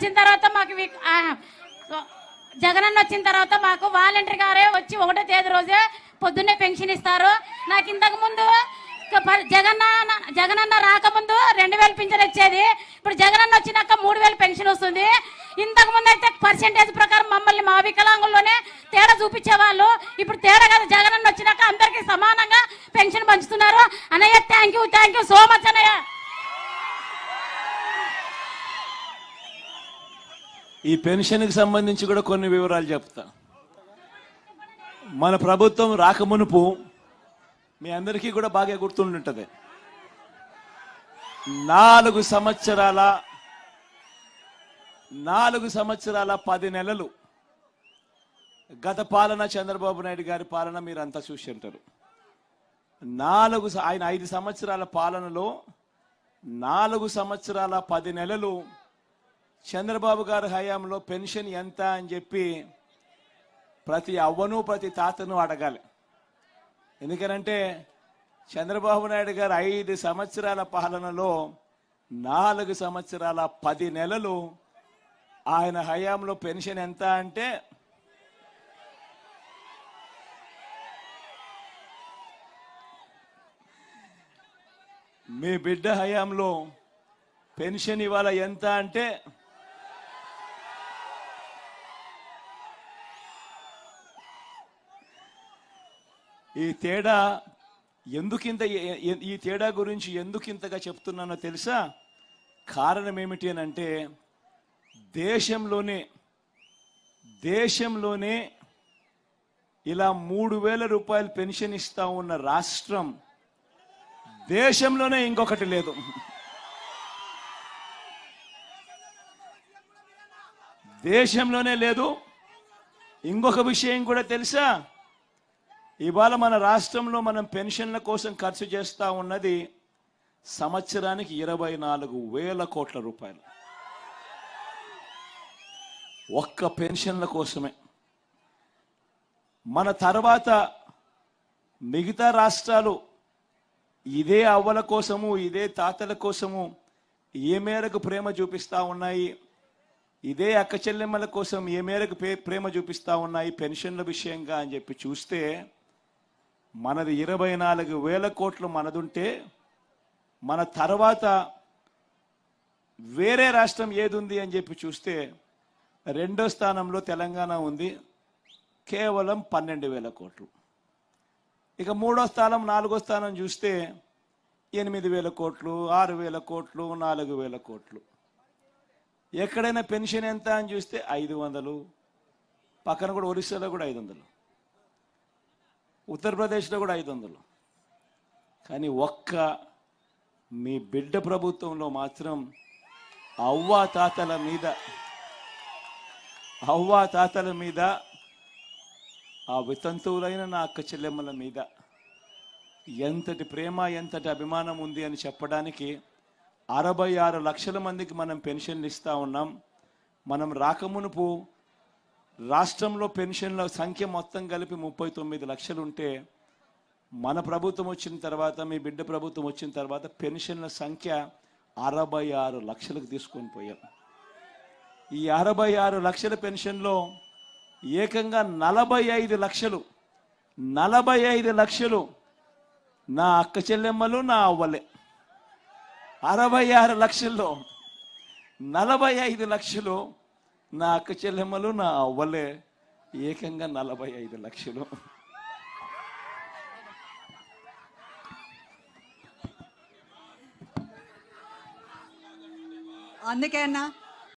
వచ్చిన తర్వాత మాకు జగనన్న వచ్చిన తర్వాత మాకు వాలంటీర్ గారే వచ్చి ఒకటో తేదీ రోజే పొద్దున్నే పెన్షన్ ఇస్తారు. నాకు ఇంతకు ముందు జగన్ జగనన్న రాకముందు రెండు వేలు పింఛన్ వచ్చేది. ఇప్పుడు జగనన్న వచ్చినాక మూడు వేలు పెన్షన్ వస్తుంది. ఇంతకు ముందు అయితే పర్సెంటేజ్ ప్రకారం మమ్మల్ని మా వికలాంగుల్లోనే తేడా చూపించేవాళ్ళు. ఇప్పుడు తేడా కదా జగనన్న వచ్చినాక అందరికీ సమానంగా పెన్షన్ పంచుతున్నారు. అన్నయ్య thank you thank you so much అన్నయ్య. ఈ పెన్షన్కి సంబంధించి కూడా కొన్ని వివరాలు చెప్తా. మన ప్రభుత్వం రాకమునుపు మీ అందరికీ కూడా బాగా గుర్తుండుంటది. నాలుగు సంవత్సరాల నాలుగు సంవత్సరాల పది నెలలు గత పాలన చంద్రబాబు నాయుడు గారి పాలన మీరంతా చూసి ఉంటారు నాలుగు ఆయన ఐదు సంవత్సరాల పాలనలో నాలుగు సంవత్సరాల పది నెలలు చంద్రబాబు గారి హయాంలో పెన్షన్ ఎంత అని చెప్పి ప్రతి అవ్వను ప్రతి తాతను అడగాలి. ఎందుకనంటే చంద్రబాబు నాయుడు గారు ఐదు సంవత్సరాల పాలనలో నాలుగు సంవత్సరాల పది నెలలు ఆయన హయాంలో పెన్షన్ ఎంత అంటే మీ బిడ్డ హయాంలో పెన్షన్ ఇవాళ ఎంత అంటే ఈ తేడా ఎందుకింత ఈ తేడా గురించి ఎందుకింతగా చెప్తున్నానో తెలుసా? కారణం ఏమిటి అని అంటే దేశంలోనే దేశంలోనే ఇలా మూడు వేల రూపాయలు పెన్షన్ ఇస్తా ఉన్న రాష్ట్రం దేశంలోనే ఇంకొకటి లేదు. దేశంలోనే లేదు. ఇంకొక విషయం కూడా తెలుసా? ఇవాళ మన రాష్ట్రంలో మనం పెన్షన్ల కోసం ఖర్చు చేస్తూ ఉన్నది సంవత్సరానికి ఇరవై నాలుగు వేల కోట్ల రూపాయలు. ఒక్క పెన్షన్ల కోసమే. మన తర్వాత మిగతా రాష్ట్రాలు ఇదే అవ్వల కోసము ఇదే తాతల కోసము ఏ మేరకు ప్రేమ చూపిస్తూ ఉన్నాయి ఇదే అక్క చెల్లెమ్మల కోసం ఏ మేరకు పే- ప్రేమ చూపిస్తూ ఉన్నాయి పెన్షన్ల విషయంగా అని చెప్పి చూస్తే మనది ఇరవై నాలుగు వేల కోట్లు మనదుంటే మన తర్వాత వేరే రాష్ట్రం ఏది ఉంది అని చెప్పి చూస్తే రెండో స్థానంలో తెలంగాణ ఉంది కేవలం పన్నెండు వేల కోట్లు. ఇక మూడో స్థానం నాలుగో స్థానం చూస్తే ఎనిమిది వేల కోట్లు ఆరు వేల కోట్లు నాలుగు వేల కోట్లు. ఎక్కడైనా పెన్షన్ ఎంత అని చూస్తే ఐదు వందలు. పక్కన కూడా ఒరిస్సాలో కూడా ఐదు వందలు. ఉత్తరప్రదేశ్లో కూడా ఐదు వందలు. కానీ ఒక్క మీ బిడ్డ ప్రభుత్వంలో మాత్రం అవ్వా తాతల మీద అవ్వా తాతల మీద ఆ వితంతువులైన నా అక్క చెల్లెమ్మల మీద ఎంతటి ప్రేమ ఎంతటి అభిమానం ఉంది అని చెప్పడానికి అరవై ఆరు లక్షల మందికి మనం పెన్షన్లు ఇస్తూ ఉన్నాం. మనం రాకమునుపు రాష్ట్రంలో పెన్షన్ల సంఖ్య మొత్తం కలిపి ముప్పై తొమ్మిది లక్షలు ఉంటే మన ప్రభుత్వం వచ్చిన తర్వాత మీ బిడ్డ ప్రభుత్వం వచ్చిన తర్వాత పెన్షన్ల సంఖ్య అరవై ఆరు లక్షలకు తీసుకొని పోయాం. ఈ అరవై ఆరు లక్షల పెన్షన్లో ఏకంగా నలభై ఐదు లక్షలు నలభై ఐదు లక్షలు నా అక్క చెల్లెమ్మలు నా అవ్వలే. అరవై ఆరు లక్షల్లో నలభై ఐదు లక్షలు నా అక్క చెల్లెమ్మలు నా అవ్వలే. ఏకంగా నలభై ఐదు లక్షలు. అందుకే అన్న